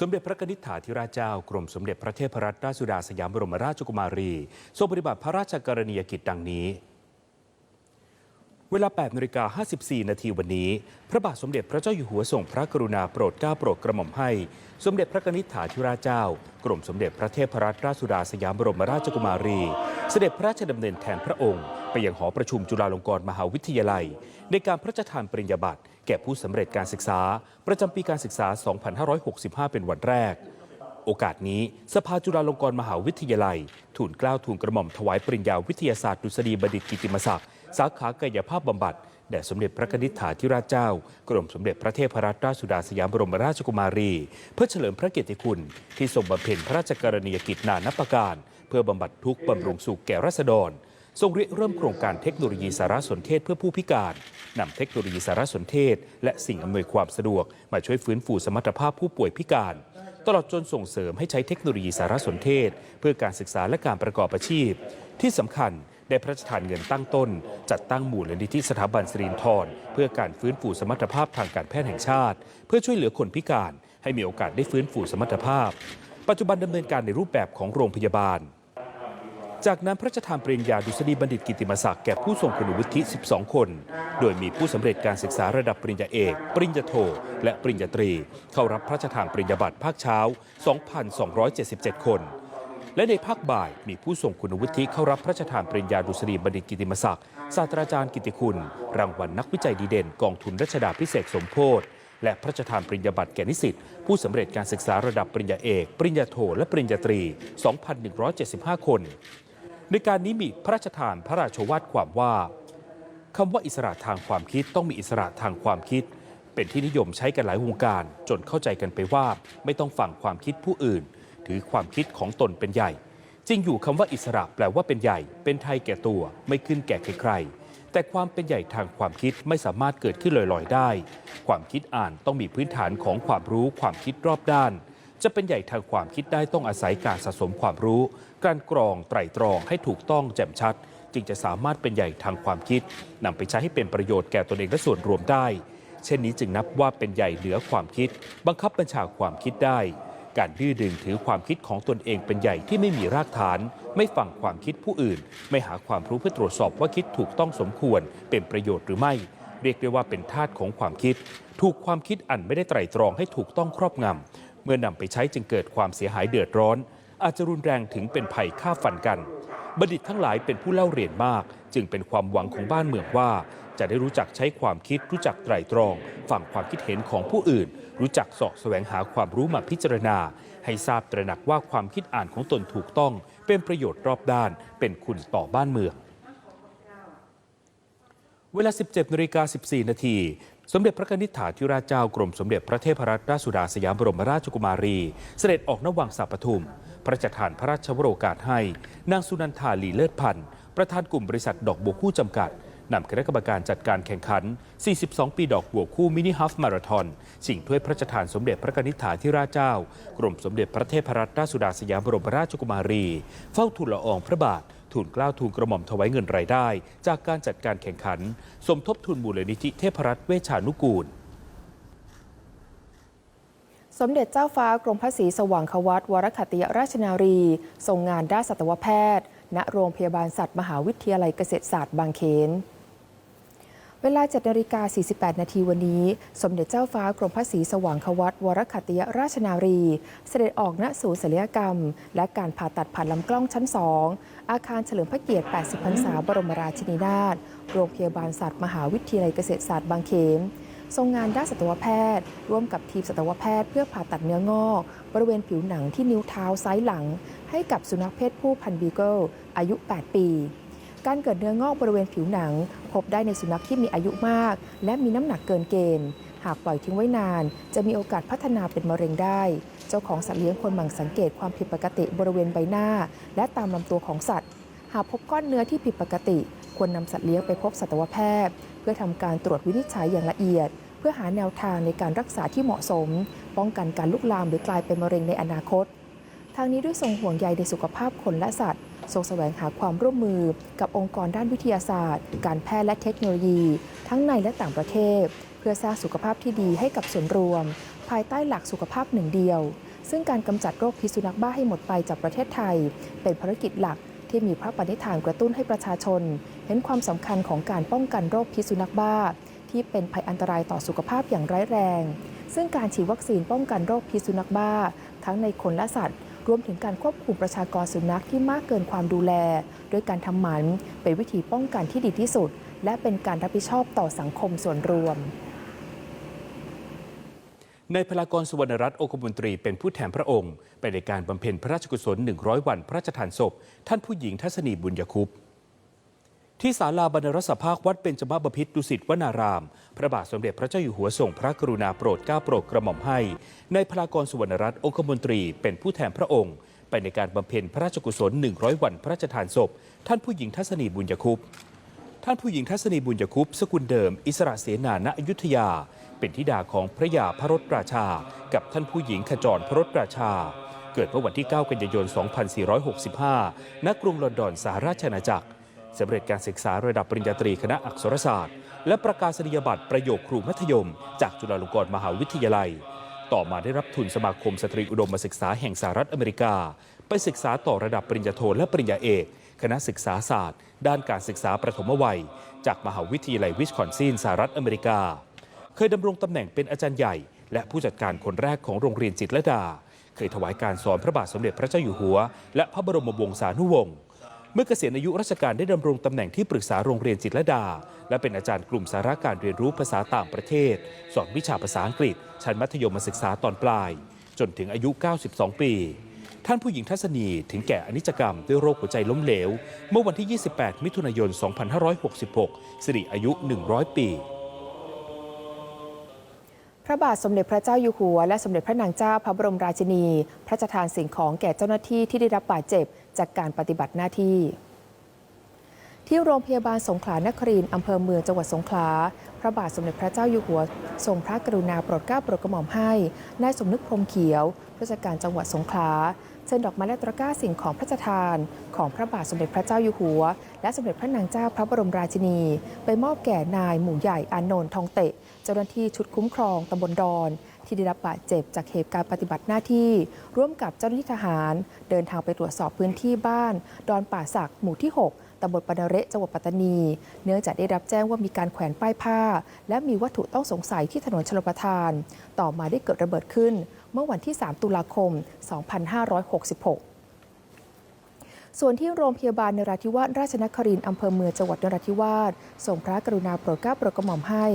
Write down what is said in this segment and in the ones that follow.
สมเด็จพระนิษฐาธิราชเจ้ากรมสมเด็จพระเทพรัตนราชสุดาสยามบรมราชกุมารี ทรงปฏิบัติพระราชกรณียกิจดังนี้ เวลา8นาฬิกา54 นาทีวันนี้ พระบาทสมเด็จพระเจ้าอยู่หัวทรงพระกรุณาโปรดเกล้าโปรดกระหม่อมให้ สมเด็จพระนิษฐาธิราชเจ้า กรมสมเด็จพระเทพรัตนราชสุดาสยามบรมราชกุมารี เสด็จพระราชดำเนินแทนพระองค์ ไปยังหอประชุมจุฬาลงกรณ์มหาวิทยาลัย ในการพระราชทานปริญญาบัตรแก่ผู้สำเร็จการศึกษา ประจำปีการศึกษา 2565 เป็นวันแรก โอกาสนี้สภาจุฬาลงกรณ์มหาวิทยาลัยทูลเกล้าทูลกระหม่อมถวายปริญญาวิทยาศาสตร์ดุษฎีบัณฑิตกิติมศักดิ์สาขากายภาพบำบัดแด่สมเด็จพระนิษฐาธิราชเจ้า กรมสมเด็จพระเทพรัตนราชสุดาสยามบรมราชกุมารี เพื่อเฉลิมพระเกียรติคุณ ที่ทรงบำเพ็ญพระราชกรณียกิจนานับประการ เพื่อบำบัดทุกข์บำรุงสุขแก่ราษฎร ทรงริเริ่มโครงการเทคโนโลยีสารสนเทศเพื่อผู้พิการนำเทคโนโลยีสารสนเทศ และสิ่งอำนวยความสะดวก มาช่วยฟื้นฟูสมรรถภาพผู้ป่วยพิการ ตลอดจนส่งเสริมให้ใช้เทคโนโลยีสารสนเทศ เพื่อการศึกษาและการประกอบอาชีพ ที่สำคัญได้พระราชทานเงินตั้งต้น จัดตั้งมูลนิธิสถาบันสรินทรเพื่อการฟื้นฟูสมรรถภาพทางการแพทย์แห่งชาติ เพื่อช่วยเหลือคนพิการ ให้มีโอกาสได้ฟื้นฟูสมรรถภาพ ปัจจุบันดำเนินการในรูปแบบของโรงพยาบาล จากนั้นพระราชทานปริญญาดุษฎีบัณฑิตกิติมศักดิ์แก่ผู้ทรงคุณวุฒิ 12 คน โดยมีผู้สำเร็จการศึกษาระดับปริญญาเอก ปริญญาโท และปริญญาตรี เข้ารับพระราชทานปริญญาบัตรภาคเช้า 2,277 คน และในภาคบ่ายมีผู้ทรงคุณวุฒิเข้ารับพระราชทานปริญญาดุษฎีบัณฑิตกิติมศักดิ์ศาสตราจารย์กิติคุณ รางวัลนักวิจัยดีเด่นกองทุนรัชดาพิเศษสมโพธิและพระราชทานปริญญาบัตรแก่นิสิตผู้สำเร็จการศึกษาระดับปริญญาเอก ปริญญาโท และปริญญาตรี 2,175 คน ในการนี้มีพระราชทานพระราชวาทความว่าคำว่าอิสระทางความคิดต้องมีอิสระทางความคิด เป็นที่นิยมใช้กันหลายวงการ จนเข้าใจกันไปว่า ไม่ต้องฟังความคิดผู้อื่น ถือความคิดของตนเป็นใหญ่ จริงอยู่คำว่าอิสระแปลว่าเป็นใหญ่ เป็นไทยแก่ตัว ไม่ขึ้นแก่ใครๆแต่ความเป็นใหญ่ทางความคิดไม่สามารถเกิดขึ้นลอยๆได้ ความคิดอ่านต้องมีพื้นฐานของความรู้ความคิดรอบด้าน จะเป็นใหญ่ทางความคิดได้ต้องอาศัยการสะสมความรู้ การกรองไตรตรองให้ถูกต้องแจ่มชัด จึงจะสามารถเป็นใหญ่ทางความคิดนำไปใช้ให้เป็นประโยชน์แก่ตนเองและส่วนรวมได้ เช่นนี้จึงนับว่าเป็นใหญ่เหนือความคิด บังคับบัญชาความคิดได้ การดื้อดึงถือความคิดของตนเองเป็นใหญ่ที่ไม่มีรากฐาน ไม่ฟังความคิดผู้อื่น ไม่หาความรู้เพื่อตรวจสอบว่าคิดถูกต้องสมควร เป็นประโยชน์หรือไม่เรียกได้ว่าเป็นทาสของความคิด ถูกความคิดอันไม่ได้ไตร่ตรองให้ถูกต้องครอบงำ เมื่อนำไปใช้จึงเกิดความเสียหายเดือดร้อน อาจจะรุนแรงถึงเป็นภัยฆ่าฟันกัน บัณฑิตทั้งหลายเป็นผู้เล่าเรียนมาก จึงเป็นความหวังของบ้านเมืองว่า จะได้รู้จักใช้ความคิดรู้จักไตร่ตรองฟังความคิดเห็นของผู้อื่น รู้จักสาะแสวงหาความรู้มาพิจารณา ให้ทราบตระหนักว่าความคิดอ่านของตนถูกต้อง เป็นประโยชน์รอบด้าน เป็นคุณต่อบ้านเมือง เวลา 17นาฬิกา14 นาที สมเด็จพระนิษฐาธิราชเจ้ากรมสมเด็จพระเทพรัตนราชสุดาสยามบรมราชกุมารี เสด็จออกนวังสัปทุม พระราชทานพระราชวโรกาสให้ นางสุนันทาลีเลิศพันธ์ประธานกลุ่มบริษัทดอกบัวคู่จำกัดนำคณะกรรมการจัดการแข่งขัน 42 ปีดอกบัวคู่มินิฮัฟมาราธอนชิงถ้วยพระราชทานสมเด็จพระนิษฐาธิราชเจ้า กรมสมเด็จพระเทพรัตนราชสุดาสยามบรมราชกุมารี เฝ้าทูลละอองพระบาท ทูลเกล้าทูลกระหม่อมถวายเงินรายได้ จากการจัดการแข่งขัน สมทบทุนมูลนิธิเทพรัตน์เวชานุกูลสมเด็จเจ้าฟ้ากรมพระศรีสว่างควัตวรคัตติยราชนารี ทรงงานด้านสัตวแพทย์ ณ โรงพยาบาลสัตว์มหาวิทยาลัยเกษตรศาสตร์บางเขน เวลา7นาฬิกา48 นาทีวันนี้ สมเด็จเจ้าฟ้ากรมพระศรีสว่างควัตวรคัตติยราชนารี เสด็จออกณศูนย์ศัลยกรรม และการผ่าตัดผ่านลำกล้องชั้น 2 อาคารเฉลิมพระเกียรติ 80 พรรษาบรมราชินีนาถโรงพยาบาลสัตว์มหาวิทยาลัยเกษตรศาสตร์บางเขนทรงงานด้านสัตวแพทย์ ร่วมกับทีมสัตวแพทย์เพื่อผ่าตัดเนื้องอก บริเวณผิวหนังที่นิ้วเท้าซ้ายหลัง ให้กับสุนัขเพศผู้พันบีเกิลอายุ 8 ปี การเกิดเนื้องอกบริเวณผิวหนัง พบได้ในสุนัขที่มีอายุมาก และมีน้ำหนักเกินเกณฑ์ หากปล่อยทิ้งไว้นาน จะมีโอกาสพัฒนาเป็นมะเร็งได้ เจ้าของสัตว์เลี้ยงควรหมั่นสังเกตความผิดปกติบริเวณใบหน้า และตามลำตัวของสัตว์ หากพบก้อนเนื้อที่ผิดปกติ ควรนำสัตว์เลี้ยงไปพบสัตวแพทย์ เพื่อทำการตรวจวินิจฉัยอย่างละเอียด เพื่อหาแนวทางในการรักษาที่เหมาะสม ป้องกันการลุกลามหรือกลายเป็นมะเร็งในอนาคตทางนี้ด้วยทรงห่วงใยในสุขภาพคนและสัตว์ ทรงแสวงหาความร่วมมือกับองค์กรด้านวิทยาศาสตร์ การแพทย์และเทคโนโลยี ทั้งในและต่างประเทศ เพื่อสร้างสุขภาพที่ดีให้กับส่วนรวม ภายใต้หลักสุขภาพหนึ่งเดียว ซึ่งการกำจัดโรคพิษสุนัขบ้าให้หมดไปจากประเทศไทย เป็นภารกิจหลักที่มีพระปณิธานกระตุ้นให้ประชาชน เห็นความสำคัญของการป้องกันโรคพิษสุนัขบ้า ที่เป็นภัยอันตรายต่อสุขภาพอย่างร้ายแรงซึ่งการฉีดวัคซีนป้องกันโรคพิษสุนัขบ้า ทั้งในคนและสัตว์ รวมถึงการควบคุมประชากรสุนัขที่มากเกินความดูแล ด้วยการทำหมันเป็นวิธีป้องกันที่ดีที่สุด และเป็นการรับผิดชอบต่อสังคมส่วนรวมในพลากรสุวรรณรัตน์โอคมนตรีเป็นผู้แทนพระองค์ ไปในการบำเพ็ญพระราชกุศล 100 วันพระราชทานศพ ท่านผู้หญิงทัศนีบุญยคุป ที่ศาลาบรรณรสภาควัดเบญจมบพิตรดุสิตวนาราม พระบาทสมเด็จพระเจ้าอยู่หัวทรงพระกรุณาโปรดเกล้าโปรดกระหม่อมให้ ในพลากรสุวรรณรัตน์โอคมนตรีเป็นผู้แทนพระองค์ ไปในการบำเพ็ญพระราชกุศล 100 วันพระราชทานศพ ท่านผู้หญิงทัศนีบุญยคุปท่านผู้หญิงทัศนีบุญยคุปสกุลเดิม อิสระเสนาณอยุธยา เป็นธิดาของพระยาพระรถราชา กับท่านผู้หญิงขจรพระรถราชา เกิดเมื่อวันที่ 9 กันยายน 2465 ณ กรุงลอนดอนสหราชอาณาจักร สำเร็จการศึกษาระดับปริญญาตรีคณะอักษรศาสตร์ และประกาศนียบัตรประโยคครูมัธยม จากจุฬาลงกรณ์มหาวิทยาลัย ต่อมาได้รับทุนสมาคมสตรีอุดมศึกษาแห่งสหรัฐอเมริกา ไปศึกษาต่อระดับปริญญาโทและปริญญาเอก คณะศึกษาศาสตร์ ด้านการศึกษาประถมวัย จากมหาวิทยาลัยวิสคอนซินสหรัฐอเมริกา เคยดำรงตำแหน่งเป็นอาจารย์ใหญ่ และผู้จัดการคนแรกของโรงเรียนจิตรลดา เคยถวายการสอนพระบาทสมเด็จพระเจ้าอยู่หัว และพระบรมวงศานุวงศ์ เมื่อเกษียณอายุราชการได้ดำรงตำแหน่งที่ปรึกษาโรงเรียนจิตรดา และเป็นอาจารย์กลุ่มสาระการเรียนรู้ภาษาต่างประเทศ สอนวิชาภาษาอังกฤษ ชั้นมัธยมศึกษาตอนปลาย จนถึงอายุ 92 ปี ท่านผู้หญิงทัศนีถึงแก่อนิจกรรมด้วยโรคหัวใจล้มเหลว เมื่อวันที่ 28 มิถุนายน 2566 สิริอายุ 100 ปี พระบาทสมเด็จพระเจ้าอยู่หัว และสมเด็จพระนางเจ้าพระบรมราชินี พระราชทานสิ่งของแก่เจ้าหน้าที่ที่ได้รับบาดเจ็บจากการปฏิบัติหน้าที่ ที่โรงพยาบาลสงขลานครินทร์อำเภอเมืองจังหวัดสงขลา พระบาทสมเด็จพระเจ้าอยู่หัว ทรงพระกรุณาโปรดเกล้าโปรดกระหม่อมให้ นายสมนึกพรมเขียวราชการจังหวัดสงขลา เชิญดอกไม้และตะกร้าสิ่งของพระราชทาน ของพระบาทสมเด็จพระเจ้าอยู่หัว และสมเด็จพระนางเจ้าพระบรมราชินี ไปมอบแก่นายหมู่ใหญ่อานนท์ทองเตะ เจ้าหน้าที่ชุดคุ้มครองตำบลดอน ที่ได้รับบาดเจ็บจากเหตุการณ์ปฏิบัติหน้าที่ ร่วมกับเจ้าหน้าที่ทหาร เดินทางไปตรวจสอบพื้นที่บ้าน ดอนป่าสักหมู่ที่ 6 ตำบลปนเระจังหวัดปัตตานี เนื่องจากได้รับแจ้งว่ามีการแขวนป้ายผ้า และมีวัตถุต้องสงสัยที่ถนนชลประทาน ต่อมาได้เกิดระเบิดขึ้น เมื่อวันที่ 3 ตุลาคม 2566ส่วนที่โรงพยาบาลนราธิวาสราชนครินทร์อำเภอเมืองจังหวัดนราธิวาสส่งพระกรุณาโปรดเกล้าโปรดกระหม่อมให้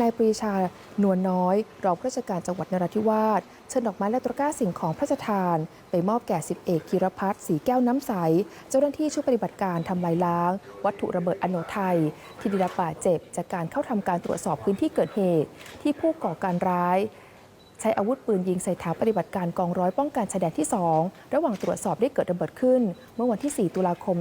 นายปรีชานวลน้อย รองผู้ราชการจังหวัดนราธิวาส เชิญดอกไม้และตะกร้าสิ่งของพระราชทาน ไปมอบแก่สิบเอกกิรพัฒน์สีแก้วน้ำใส เจ้าหน้าที่ชุดปฏิบัติการทำลายล้าง วัตถุระเบิดอโนไทย ที่ได้รับบาดเจ็บ จากการเข้าทำการตรวจสอบพื้นที่เกิดเหตุ ที่ผู้ก่อการร้าย ใช้อาวุธปืนยิงใส่ฐานปฏิบัติการกองร้อยป้องกันชายแดนที่ 2 ระหว่างตรวจสอบได้เกิดระเบิดขึ้น เมื่อวันที่ 4 ตุลาคม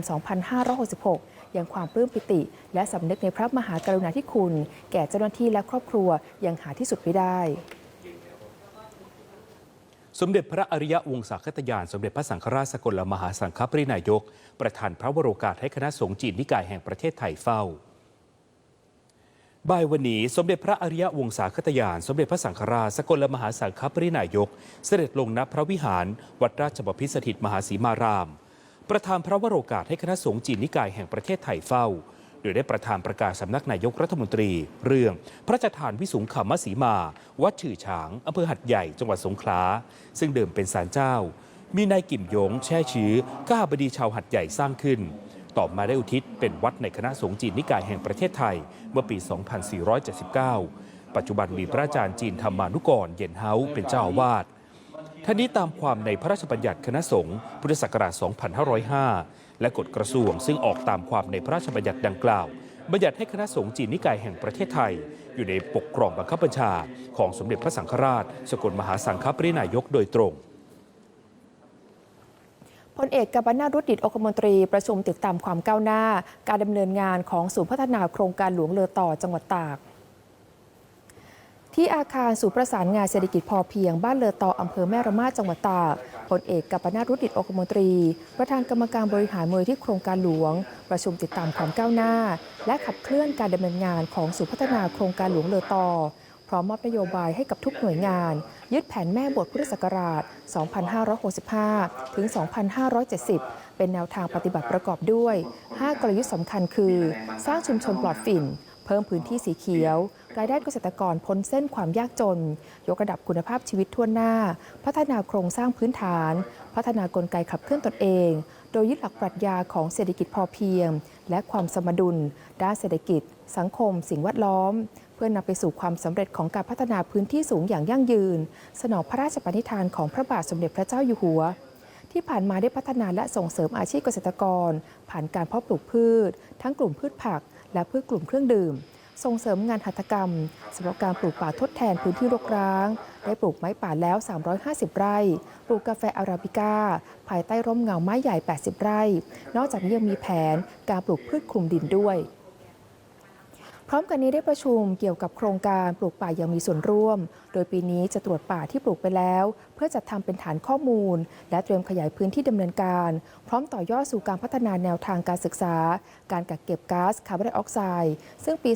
2566อย่างความปลื้มปิติ และสำนึกในพระมหากรุณาธิคุณ แก่เจ้าหน้าที่และครอบครัวยังหาที่สุดไม่ได้ สมเด็จพระอริยวงศาคตยาน สมเด็จพระสังฆราชสกลมหาสังฆปรินายก ประธานพระวโรกาสให้คณะสงฆ์จีนนิกายแห่งประเทศไทยเฝ้าบ่ายวันนี้สมเด็จพระอริยวงศาคตยาน สมเด็จพระสังฆราชสกลมหาสังฆปรินายก เสด็จลงณพระวิหาร วัดราชบพิสถิตมหาสีมาราม ประธานพระวโรกาสให้คณะสงฆ์จีนนิกายแห่งประเทศไทยเฝ้า โดยได้ประธานประกาศสำนักนายกรัฐมนตรี เรื่องพระราชทานวิสุงขมสีมา วัดฉื่อฉางอำเภอหัดใหญ่จังหวัดสงขลาซึ่งเดิมเป็นศาลเจ้า มีนายกิ่มยงแช่ชื้อข้าบดีชาวหัดใหญ่สร้างขึ้น ต่อมาได้อุทิศเป็นวัดในคณะสงฆ์จีนนิกายแห่งประเทศไทย เมื่อปี 2479 ปัจจุบันมีพระอาจารย์จีนธรรมานุกรเย็นเฮาเป็นเจ้าอาวาสท่านี้ตามความในพระราชบัญญัติคณะสงฆ์พุทธศักราช 2505 และกฎกระทรวงซึ่งออกตามความในพระราชบัญญัติดังกล่าว บัญญัติให้คณะสงฆ์จีนนิกายแห่งประเทศไทย อยู่ในปกครองบังคับบัญชา ของสมเด็จพระสังฆราช สกลมหาสังฆปรินายกโดยตรงพลเอกกัปนารุตดิตองคมนตรีประชุมติดตามความก้าวหน้า การดำเนินงานของศูนย์พัฒนาโครงการหลวงเลอต่อจังหวัดตาก ที่อาคารศูนย์ประสานงานเศรษฐกิจพอเพียงบ้านเลอต่ออำเภอแม่ระมาดจังหวัดตากพลเอกกัปนารุดิตองคมนตรี ประธานกรรมการบริหารมูลที่โครงการหลวง ประชุมติดตามความก้าวหน้า และขับเคลื่อนการดำเนินงานของศูนย์พัฒนาโครงการหลวงเลอต่อพร้อมมอบนโยบายให้กับทุกหน่วยงาน ยึดแผนแม่บทพุทธศักราช 2565 ถึง 2570 เป็นแนวทางปฏิบัติประกอบด้วย 5 กลยุทธ์สำคัญคือ สร้างชุมชนปลอดฝิ่น เพิ่มพื้นที่สีเขียว รายได้เกษตรกรพ้นเส้นความยากจน ยกระดับคุณภาพชีวิตทั่วหน้า พัฒนาโครงสร้างพื้นฐาน พัฒนากลไกขับเคลื่อนตนเอง โดยยึดหลักปรัชญาของเศรษฐกิจพอเพียง และความสมดุล ด้านเศรษฐกิจ สังคม สิ่งแวดล้อม เพื่อนำไปสู่ความสำเร็จของการพัฒนาพื้นที่สูงอย่างยั่งยืน สนองพระราชปณิธานของพระบาทสมเด็จพระเจ้าอยู่หัวที่ผ่านมาได้พัฒนาและส่งเสริมอาชีพเกษตรกร ผ่านการเพาะปลูกพืช ทั้งกลุ่มพืชผัก และพืชกลุ่มเครื่องดื่ม ส่งเสริมงานหัตถกรรมสำหรับการปลูกป่าทดแทนพื้นที่รกร้าง ได้ปลูกไม้ป่าแล้ว 350 ไร่ ปลูกกาแฟอาราบิก้า ภายใต้ร่มเงาไม้ใหญ่ 80 ไร่ นอกจากนี้ยังมีแผนการปลูกพืชคลุมดินด้วย พร้อมกันนี้ได้ประชุมเกี่ยวกับโครงการปลูกป่ายังมีส่วนร่วม โดยปีนี้จะตรวจป่าที่ปลูกไปแล้ว เพื่อจัดทำเป็นฐานข้อมูล และเตรียมขยายพื้นที่ดำเนินการ พร้อมต่อยอดสู่การพัฒนาแนวทางการศึกษา การกักเก็บก๊าซคาร์บอนไดออกไซด์ซึ่งปี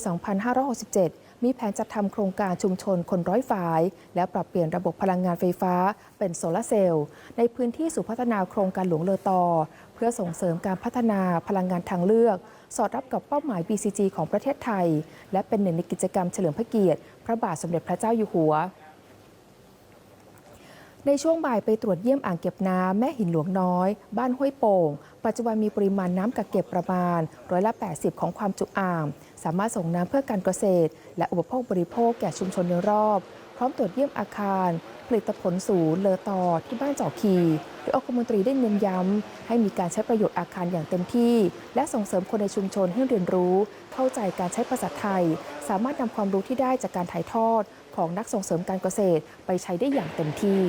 2567 มีแผนจัดทำโครงการชุมชนคนร้อยฝาย และปรับเปลี่ยนระบบพลังงานไฟฟ้า เป็นโซลาร์เซลล์ในพื้นที่สู่พัฒนาโครงการหลวงเลอตอ พื่อส่งเสริมการพัฒนาพลังงานทางเลือก สอดรับกับเป้าหมาย BCG ของประเทศไทย และเป็นหนึ่งในกิจกรรมเฉลิมพระเกียรติ พระบาทสมเด็จพระเจ้าอยู่หัว ในช่วงบ่ายไปตรวจเยี่ยมอ่างเก็บน้ำแม่หินหลวงน้อย บ้านห้วยโป่ง ปัจจุบันมีปริมาณน้ำกักเก็บประมาณร้อยละ 80 ของความจุอ่าง สามารถส่งน้ำเพื่อการเกษตร และอุปโภคบริโภคแก่ชุมชนในรอบ ร้อมตรวจเยี่ยมอาคาร ผลิตผลศูนย์เลอตอที่บ้านจอคีโดยองคมนตรีได้เน้นย้ำ ให้มีการใช้ประโยชน์อาคารอย่างเต็มที่ และส่งเสริมคนในชุมชนให้เรียนรู้ เข้าใจการใช้ภาษาไทย สามารถนำความรู้ที่ได้จากการถ่ายทอด ของนักส่งเสริมการเกษตรไปใช้ได้อย่างเต็มที่